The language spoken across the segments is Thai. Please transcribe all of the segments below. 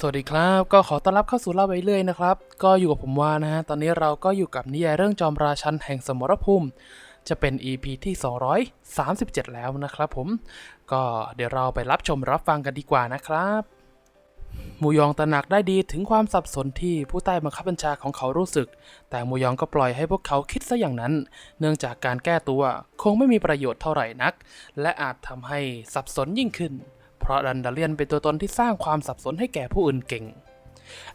สวัสดีครับ ก็ขอต้อนรับเข้าสู่เล่าไปเรื่อยนะครับ ก็อยู่กับผมว่านะฮะ ตอนนี้เราก็อยู่กับนิยายเรื่องจอมราชันแห่งสมรภูมิ จะเป็น EP ที่ 237 แล้วนะครับผม ก็เดี๋ยวเราไปรับชมรับฟังกันดีกว่านะครับมูยองตระหนักได้ดีถึงความสับสนที่ผู้ใต้บังคับบัญชาของเขารู้สึก แต่มูยองก็ปล่อยให้พวกเขาคิดซะอย่างนั้น เนื่องจากการแก้ตัวคงไม่มีประโยชน์เท่าไหร่นัก และอาจทำให้สับสนยิ่งขึ้น เพราะดันดาเลียนเป็นตัวตนที่สร้างความสับสนให้แก่ผู้อื่นเก่ง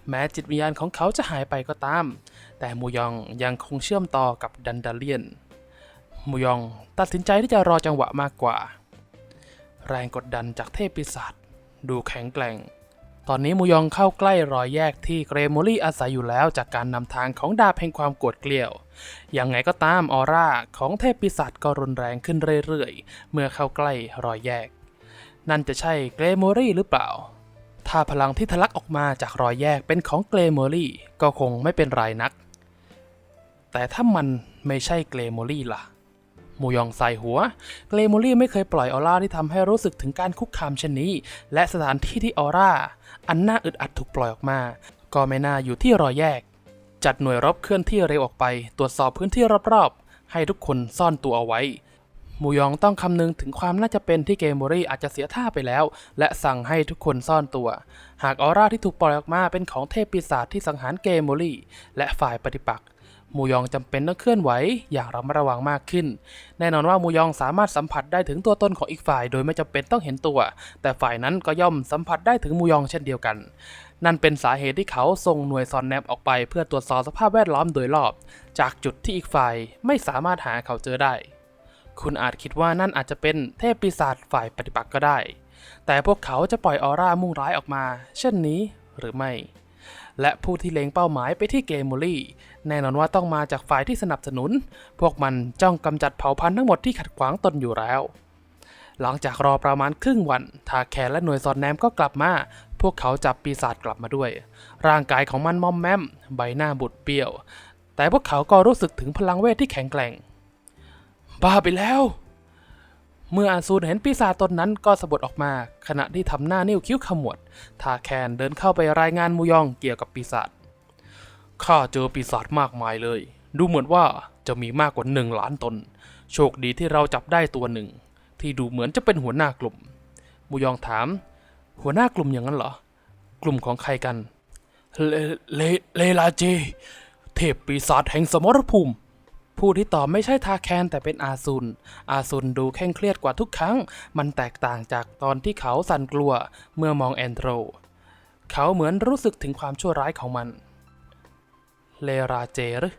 แม้จิตวิญญาณของเขาจะหายไปก็ตาม แต่มูยองยังคงเชื่อมต่อกับดันดาเลียน มูยองตัดสินใจที่จะรอจังหวะมากกว่า แรงกดดันจากเทพปีศาจดูแข็งแกร่ง ตอนนี้มูยองเข้าใกล้รอยแยกที่เกรโมลี่อาศัยอยู่แล้วจากการนำทางของดาบแห่งความโกรธเกลียวยังไงก็ตามออร่าของเทพปีศาจก็รุนแรงขึ้นเรื่อยๆ เมื่อเข้าใกล้รอยแยก นั่นจะใช่เกรโมรี่หรือเปล่า ถ้าพลังที่ทะลักออกมาจากรอยแยกเป็นของเกรโมรี่ก็คงไม่เป็นไรนัก แต่ถ้ามันไม่ใช่เกรโมลี่ล่ะมูยองใส่หัว เกรโมลี่ไม่เคยปล่อยออร่าที่ทำให้รู้สึกถึงการคุกคามเช่นนี้ และสถานที่ที่ออร่า อันน่าอึดอัดถูกปล่อยออกมา ก็ไม่น่าอยู่ที่รอยแยก จัดหน่วยรบเคลื่อนที่เร็วออกไป ตรวจสอบพื้นที่รอบๆ ให้ทุกคนซ่อนตัวเอาไว้ มูยองต้องคำนึงถึงความน่าจะเป็นที่เกมโมรี่อาจจะเสียท่าไปแล้ว และสั่งให้ทุกคนซ่อนตัว หากออร่าที่ถูกปล่อยออกมาเป็นของเทพปีศาจที่สังหารเกมโมรี่ และฝ่ายปฏิปักษ์มูยองจำเป็นต้องเคลื่อนไหวอย่างระมัดระวังมากขึ้น แน่นอนว่ามูยองสามารถสัมผัสได้ถึงตัวตนของอีกฝ่าย โดยไม่จำเป็นต้องเห็นตัว แต่ฝ่ายนั้นก็ย่อมสัมผัสได้ถึงมูยองเช่นเดียวกัน นั่นเป็นสาเหตุที่เขาส่งหน่วยซอนแนบออกไป เพื่อตรวจสอบสภาพแวดล้อมโดยรอบ จากจุดที่อีกฝ่ายไม่สามารถหาเขาเจอได้ คุณอาจคิดว่านั่นอาจจะเป็นเทพปีศาจฝ่ายปฏิปักษ์ก็ได้ แต่พวกเขาจะปล่อยออร่ามุ่งร้ายออกมา เช่นนี้หรือไม่ และผู้ที่เล็งเป้าหมายไปที่เกมโมลี่ แน่นอนว่าต้องมาจากฝ่ายที่สนับสนุน พวกมันจ้องกำจัดเผ่าพันธุ์ทั้งหมดที่ขัดขวางตนอยู่แล้ว หลังจากรอประมาณครึ่งวัน ทาแคนและหน่วยสอดแนมก็กลับมา พวกเขาจับปีศาจกลับมาด้วย ร่างกายของมันมอมแมม ใบหน้าบุดเบี้ยว แต่พวกเขาก็รู้สึกถึงพลังเวทที่แข็งแกร่ง บ้าไปแล้ว เมื่ออาซูนเห็นปีศาจตนนั้นก็สะบัดออกมา ขณะที่ทำหน้านิ้วคิ้วขมวด ทาแคนเดินเข้าไปรายงานมูยองเกี่ยวกับปีศาจ ข้าเจอปีศาจมากมายเลย ดูเหมือนว่าจะมีมากกว่าหนึ่งล้านตน โชคดีที่เราจับได้ตัวหนึ่ง ที่ดูเหมือนจะเป็นหัวหน้ากลุ่ม มูยองถาม หัวหน้ากลุ่มอย่างนั้นเหรอ กลุ่มของใครกัน เลเลเลลาเจ เทพปีศาจแห่งสมรภูมิ ผู้ที่ตอบไม่ใช่ทาแคนแต่เป็นอาซุน อาซุนดูเคร่งเครียดกว่าทุกครั้ง มันแตกต่างจากตอนที่เขาสั่นกลัวเมื่อมองแอนโทร เขาเหมือนรู้สึกถึงความชั่วร้ายของมัน เลราเจหรือ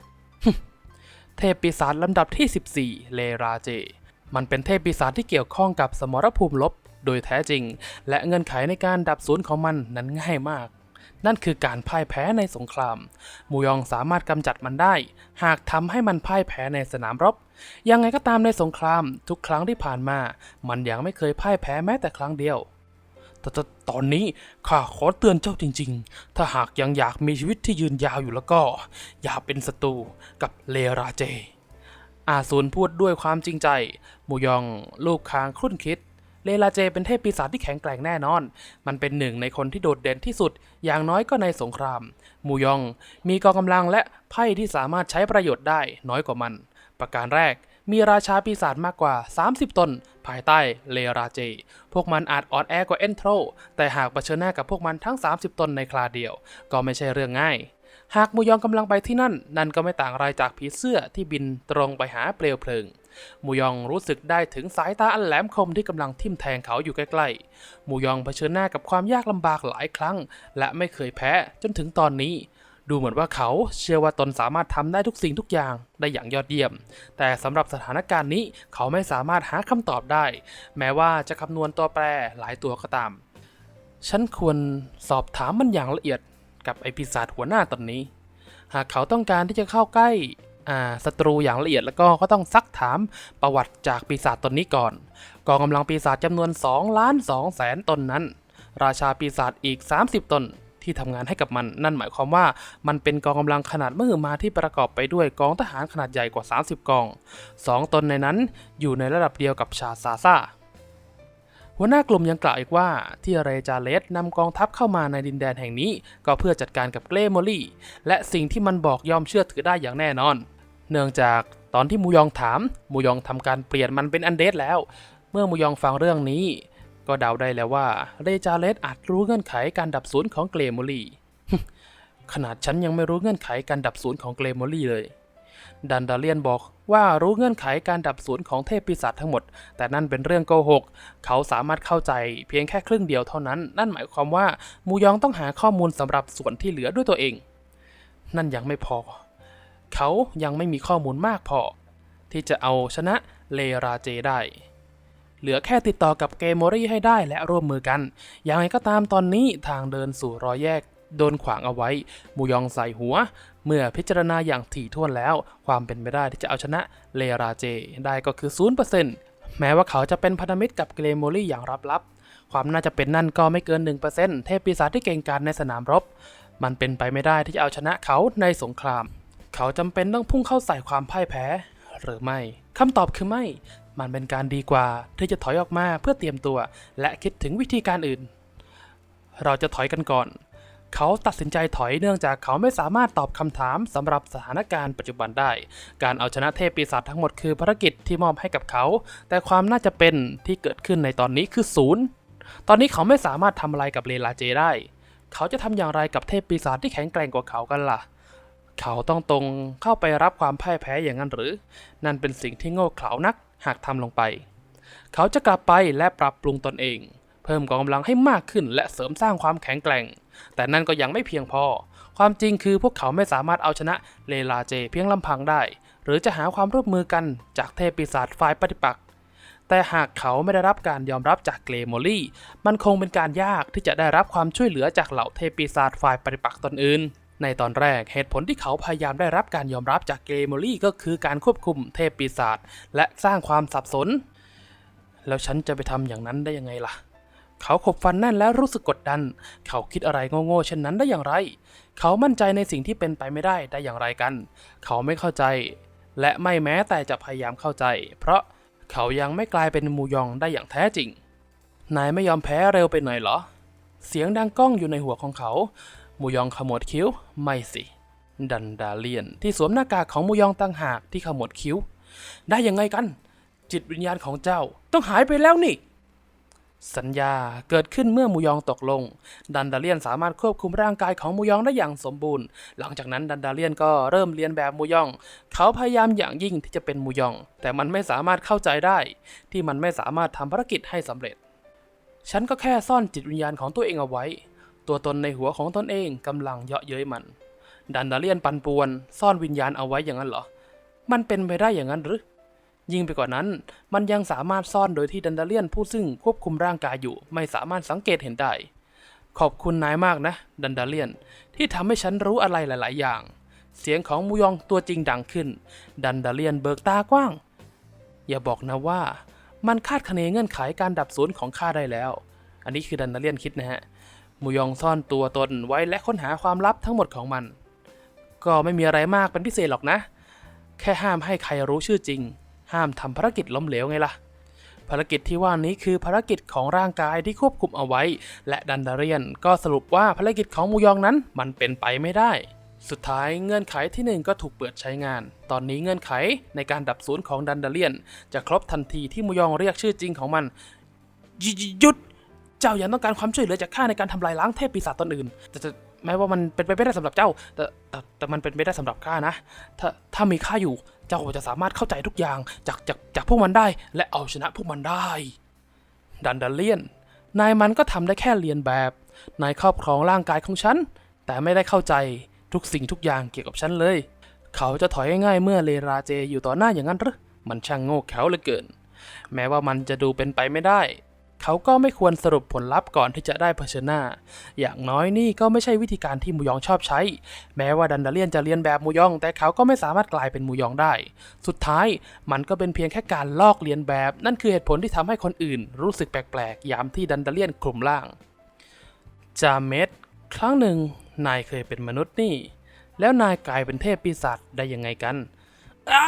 เทพปีศาจลำดับที่ 14 เลราเจ มันเป็นเทพปีศาจที่เกี่ยวข้องกับสมรภูมิลบโดยแท้จริง และเงื่อนไขในการดับศูนย์ของมันนั้นง่ายมาก นั่นคือการพ่ายแพ้ในสงคราม มูยองสามารถกำจัดมันได้ หากทำให้มันพ่ายแพ้ในสนามรบ ยังไงก็ตามในสงคราม ทุกครั้งที่ผ่านมา มันยังไม่เคยพ่ายแพ้แม้แต่ครั้งเดียวแต่แต่ตอนนี้ข้าขอเตือนเจ้าจริง ๆ ถ้าหากยังอยากมีชีวิตที่ยืนยาวอยู่แล้วก็ อย่าเป็นศัตรูกับเลราเจ อาซูนพูดด้วยความจริงใจ มูยองลูกคางครุ่นคิด เลลาเจเป็นเทพปีศาจที่แข็งแกร่งแน่นอน มันเป็นหนึ่งในคนที่โดดเด่นที่สุด อย่างน้อยก็ในสงคราม มูยอง มีกองกำลังและไพ่ที่สามารถใช้ประโยชน์ได้น้อยกว่ามัน ประการแรกมีราชาปีศาจมากกว่า 30 ตน ภายใต้เลราเจ พวกมันอาจอ่อนแอกว่าเอนโทร แต่หากเผชิญหน้ากับพวกมันทั้ง 30 ตนในคราเดียว ก็ไม่ใช่เรื่องง่าย หากมูยองกำลังไปที่นั่น นั่นก็ไม่ต่างอะไรจากผีเสื้อที่บินตรงไปหาเปลวเพลิง มูยองรู้สึกได้ถึงสายตาอันแหลมคมที่กำลังทิ่มแทงเขาอยู่ใกล้ๆ มูยองเผชิญหน้ากับความยากลำบากหลายครั้ง และไม่เคยแพ้จนถึงตอนนี้ดูเหมือนว่าเขาเชื่อว่าตนสามารถทำได้ทุกสิ่งทุกอย่างได้อย่างยอดเยี่ยม แต่สำหรับสถานการณ์นี้เขาไม่สามารถหาคำตอบได้ แม้ว่าจะคำนวณตัวแปรหลายตัวก็ตาม ฉันควรสอบถามมันอย่างละเอียดกับไอปีศาจหัวหน้าตอนนี้ หากเขาต้องการที่จะเข้าใกล้ ศัตรูอย่างละเอียดแล้วก็ก็ต้องซักถามประวัติจากปีศาจตนนี้ก่อน กองกำลังปีศาจจำนวน2ล้าน2แสนตนนั้น ราชาปีศาจอีก 30 ตนที่ทำงานให้กับมัน นั่นหมายความว่ามันเป็นกองกำลังขนาดมหึมาที่ประกอบไปด้วยกองทหารขนาดใหญ่กว่า 30 กอง 2 ตนในนั้นอยู่ในระดับเดียวกับชาซาซา หัวหน้ากลุ่มยังกล่าวอีกว่าที่เรจาเลสนำกองทัพเข้ามาในดินแดนแห่งนี้ ก็เพื่อจัดการกับเกรโมลี่และสิ่งที่มันบอกยอมเชื่อถือได้อย่างแน่นอน เนื่องจากตอนที่มูยองถามมูยองทำการเปลี่ยนมันเป็นอันเดสแล้ว เมื่อมูยองฟังเรื่องนี้ ก็เดาได้แล้วว่าเรจาเลสอาจรู้เงื่อนไขการดับศูนย์ของเกรโมลี่ขนาดฉันยังไม่รู้เงื่อนไขการดับศูนย์ของเกรโมลี่เลย ดันดาเลียนบอกว่ารู้เงื่อนไขการดับศูนย์ของเทพปีศาจทั้งหมด แต่นั่นเป็นเรื่องโกหก เขาสามารถเข้าใจเพียงแค่ครึ่งเดียวเท่านั้น นั่นหมายความว่ามูยองต้องหาข้อมูลสำหรับส่วนที่เหลือด้วยตัวเอง นั่นยังไม่พอ เขายังไม่มีข้อมูลมากพอ ที่จะเอาชนะเลราเจได้ เหลือแค่ติดต่อกับเกมโมรี่ให้ได้และร่วมมือกัน อย่างไรก็ตามตอนนี้ทางเดินสู่รอยแยก โดนขวางเอาไว้ มูยองใส่หัว เมื่อพิจารณาอย่างถี่ถ้วนแล้ว ความเป็นไปได้ที่จะเอาชนะเลราเจได้ก็คือ 0%แม้ว่าเขาจะเป็นพันธมิตรกับเกรโมลี่อย่างลับๆ ความน่าจะเป็นนั่นก็ไม่เกิน 1%เทพปีศาจที่เก่งกาจในสนามรบ มันเป็นไปไม่ได้ที่จะเอาชนะเขาในสงคราม เขาจำเป็นต้องพุ่งเข้าใส่ความพ่ายแพ้ หรือไม่คำตอบคือไม่มันเป็นการดีกว่าที่จะถอยออกมาเพื่อเตรียมตัว และคิดถึงวิธีการอื่น เราจะถอยกันก่อน เขาตัดสินใจถอยเนื่องจากเขาไม่สามารถตอบคำถามสำหรับสถานการณ์ปัจจุบันได้ การเอาชนะเทพปีศาจทั้งหมดคือภารกิจที่มอบให้กับเขา แต่ความน่าจะเป็นที่เกิดขึ้นในตอนนี้คือศูนย์ตอนนี้เขาไม่สามารถทำอะไรกับเลลาเจได้ เขาจะทำอย่างไรกับเทพปีศาจที่แข็งแกร่งกว่าเขากันล่ะ เขาต้องตรงเข้าไปรับความพ่ายแพ้อย่างนั้นหรือ นั่นเป็นสิ่งที่โง่เขลานักหากทำลงไป เขาจะกลับไปและปรับปรุงตนเอง เพิ่มกองกำลังให้มากขึ้นและเสริมสร้างความแข็งแกร่ง แต่นั่นก็ยังไม่เพียงพอ ความจริงคือพวกเขาไม่สามารถเอาชนะเลลาเจเพียงลำพังได้ หรือจะหาความร่วมมือกันจากเทพปีศาจฝ่ายปฏิปักษ์แต่หากเขาไม่ได้รับการยอมรับจากเกรโมลี่ มันคงเป็นการยากที่จะได้รับความช่วยเหลือจากเหล่าเทพปีศาจฝ่ายปฏิปักษ์ตนอื่นในตอนแรกเหตุผลที่เขาพยายามได้รับการยอมรับจากเกรโมลี่ก็คือการควบคุมเทพปีศาจและสร้างความสับสน แล้วฉันจะไปทำอย่างนั้นได้ยังไงล่ะ เขาขบฟันแน่นแล้วรู้สึกกดดัน เขาคิดอะไรโง่ๆเช่นนั้นได้อย่างไร เขามั่นใจในสิ่งที่เป็นไปไม่ได้ได้อย่างไรกัน เขาไม่เข้าใจ และไม่แม้แต่จะพยายามเข้าใจ เพราะเขายังไม่กลายเป็นมูยองได้อย่างแท้จริง นายไม่ยอมแพ้เร็วไปหน่อยเหรอ เสียงดังก้องอยู่ในหัวของเขา มูยองขมวดคิ้ว ไม่สิ ดันดาเลียนที่สวมหน้ากากของมูยองตั้งหากที่ขมวดคิ้ว ได้ยังไงกัน จิตวิญญาณของเจ้าต้องหายไปแล้วนี่ สัญญาเกิดขึ้นเมื่อมูยองตกลง ดันดาเลียนสามารถควบคุมร่างกายของมูยองได้อย่างสมบูรณ์ หลังจากนั้นดันดาเลียนก็เริ่มเรียนแบบมูยอง เขาพยายามอย่างยิ่งที่จะเป็นมูยอง แต่มันไม่สามารถเข้าใจได้ ที่มันไม่สามารถทำภารกิจให้สำเร็จ ฉันก็แค่ซ่อนจิตวิญญาณของตัวเองเอาไว้ ตัวตนในหัวของตนเองกำลังเยาะเย้ยมัน ดันดาเลียนปันป่วน ซ่อนวิญญาณเอาไว้อย่างนั้นเหรอ มันเป็นไปได้อย่างนั้นหรือ ยิ่งไปกว่านั้น มันยังสามารถซ่อนโดยที่ดันดาเลียนผู้ซึ่งควบคุมร่างกายอยู่ไม่สามารถสังเกตเห็นได้ ขอบคุณนายมากนะ ดันดาเลียน ที่ทำให้ฉันรู้อะไรหลาย ๆ อย่าง เสียงของมูยองตัวจริงดังขึ้น ดันดาเลียนเบิกตากว้าง อย่าบอกนะว่า มันคาดคะเนเงื่อนไขการดับศูนย์ของข้าได้แล้ว อันนี้คือดันดาเลียนคิดนะฮะมูยองซ่อนตัวตนไว้และค้นหาความลับทั้งหมดของมัน ก็ไม่มีอะไรมากเป็นพิเศษหรอกนะ แค่ห้ามให้ใครรู้ชื่อจริง ห้ามทำภารกิจล้มเหลวไงล่ะ ภารกิจที่ว่านี้คือภารกิจของร่างกายที่ควบคุมเอาไว้ และดันดาเรียนก็สรุปว่าภารกิจของมูยองนั้นมันเป็นไปไม่ได้ สุดท้ายเงื่อนไขที่หนึ่งก็ถูกเปิดใช้งาน ตอนนี้เงื่อนไขในการดับศูนย์ของดันดาเลียน จะครบทันทีที่มูยองเรียกชื่อจริงของมันหยุหยุด เจ้ายังต้องการความช่วยเหลือจากข้าในการทำลายล้างเทพปีศาจตนอื่นแต่ แม้ว่ามันเป็นไปไม่ได้สำหรับเจ้า แต่แต่แต่มันเป็นไปได้สำหรับข้านะ ถ้าถ้ามีข้าอยู่ เจ้าจะสามารถเข้าใจทุกอย่างจากจากจากพวกมันได้ และเอาชนะพวกมันได้ ดันดาเลียน นายมันก็ทำได้แค่เรียนแบบ นายครอบครองร่างกายของฉัน แต่ไม่ได้เข้าใจทุกสิ่งทุกอย่างเกี่ยวกับฉันเลย เขาจะถอยง่ายๆเมื่อเลราเจอยู่ต่อหน้าอย่างนั้นหรือมันช่างโง่เขลาเหลือเกิน แม้ว่ามันจะดูเป็นไปไม่ได้ เขาก็ไม่ควรสรุปผลลัพธ์ก่อนที่จะได้เผชิญหน้า อย่างน้อยนี่ก็ไม่ใช่วิธีการที่มูยองชอบใช้ แม้ว่าดันดาเลียนจะเรียนแบบมูยอง แต่เขาก็ไม่สามารถกลายเป็นมูยองได้ สุดท้ายมันก็เป็นเพียงแค่การลอกเลียนแบบ นั่นคือเหตุผลที่ทำให้คนอื่น รู้สึกแปลกๆยามที่ดันดาเลียนคลุมร่างจาเมดครั้งหนึ่งนายเคยเป็นมนุษย์นี่ แล้วนายกลายเป็นเทพปีศาจได้ยังไงกันอ้า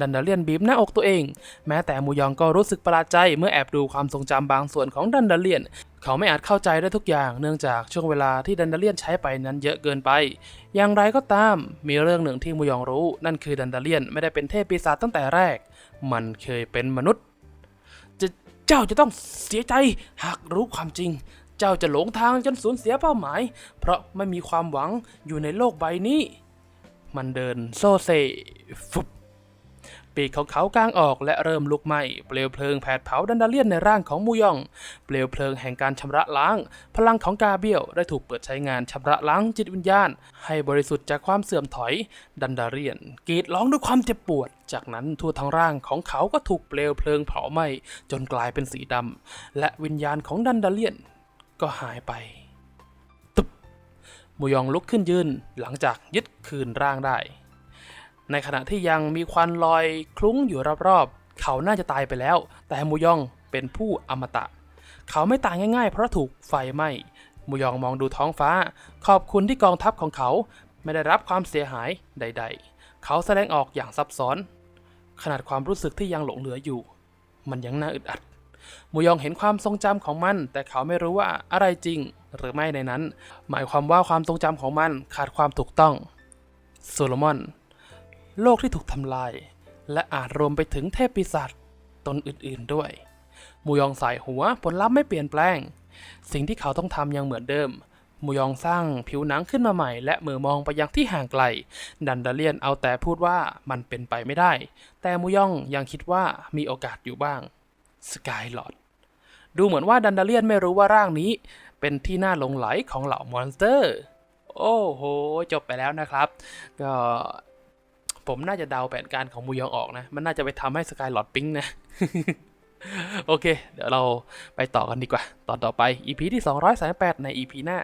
ดันดาเลียนบีบหน้าอกตัวเอง แม้แต่มูยองก็รู้สึกประหลาดใจเมื่อแอบดูความทรงจำบางส่วนของดันดาเลียน เขาไม่อาจเข้าใจได้ทุกอย่าง เนื่องจากช่วงเวลาที่ดันดาเลียนใช้ไปนั้นเยอะเกินไป อย่างไรก็ตาม มีเรื่องหนึ่งที่มูยองรู้ นั่นคือดันดาเลียนไม่ได้เป็นเทพปีศาจตั้งแต่แรก มันเคยเป็นมนุษย์จะเจ้าจะต้องเสียใจหากรู้ความจริง เจ้าจะหลงทางจนสูญเสียเป้าหมาย เพราะไม่มีความหวังอยู่ในโลกใบนี้ มันเดินโซเซฟุบ ปีกของเขากางออกและเริ่มลุกไหม้เปลวเพลิงแผดเผาดันดาเลียนในร่างของมูยอง เปลวเพลิงแห่งการชำระล้าง พลังของกาเบียวได้ถูกเปิดใช้งานชำระล้างจิตวิญญาณ ให้บริสุทธิ์จากความเสื่อมถอย ดันดาเลียนกรีดร้องด้วยความเจ็บปวด จากนั้นทั่วทั้งร่างของเขาก็ถูกเปลวเพลิงเผาไหม้จนกลายเป็นสีดำและวิญญาณของดันดาเลียน ก็หายไปมูยองลุกขึ้นยืนหลังจากยึดคืนร่างได้ ในขณะที่ยังมีควันลอยคลุ้งอยู่รอบๆ เขาน่าจะตายไปแล้ว แต่มูยองเป็นผู้อมตะ เขาไม่ตายง่ายๆ เพราะถูกไฟไหม้มูยองมองดูท้องฟ้า ขอบคุณที่กองทัพของเขาไม่ได้รับความเสียหายใด ๆ เขาแสดงออกอย่างซับซ้อน ขนาดความรู้สึกที่ยังหลงเหลืออยู่ มันยังน่าอึดอัดมูยองเห็นความทรงจำของมัน แต่เขาไม่รู้ว่าอะไรจริงหรือไม่ในนั้น หมายความว่าความทรงจำของมันขาดความถูกต้องโซโลมอน โลกที่ถูกทำลาย และอาจรวมไปถึงเทพปีศาจตนอื่นๆด้วย มูยองสายหัวผลลัพธ์ไม่เปลี่ยนแปลง สิ่งที่เขาต้องทำยังเหมือนเดิม มูยองสร้างผิวหนังขึ้นมาใหม่ และมือมองไปยังที่ห่างไกล ดันดาเลียนเอาแต่พูดว่ามันเป็นไปไม่ได้ แต่มูยองยังคิดว่ามีโอกาสอยู่บ้างสกายลอดดูเหมือนว่าดันดาเลียนไม่รู้ว่าร่างนี้ เป็นที่น่าหลงไหลของเหล่ามอนสเตอร์ โอ้โห จบไปแล้วนะครับ ก็ ผมน่าจะเดาแผนการของมูยองออกนะ มันน่าจะไปทำให้สกายหลอดปิ้งนะ โอเค เดี๋ยวเราไปต่อกันดีกว่า ตอนต่อไป EP ที่ 238 ใน EP หน้า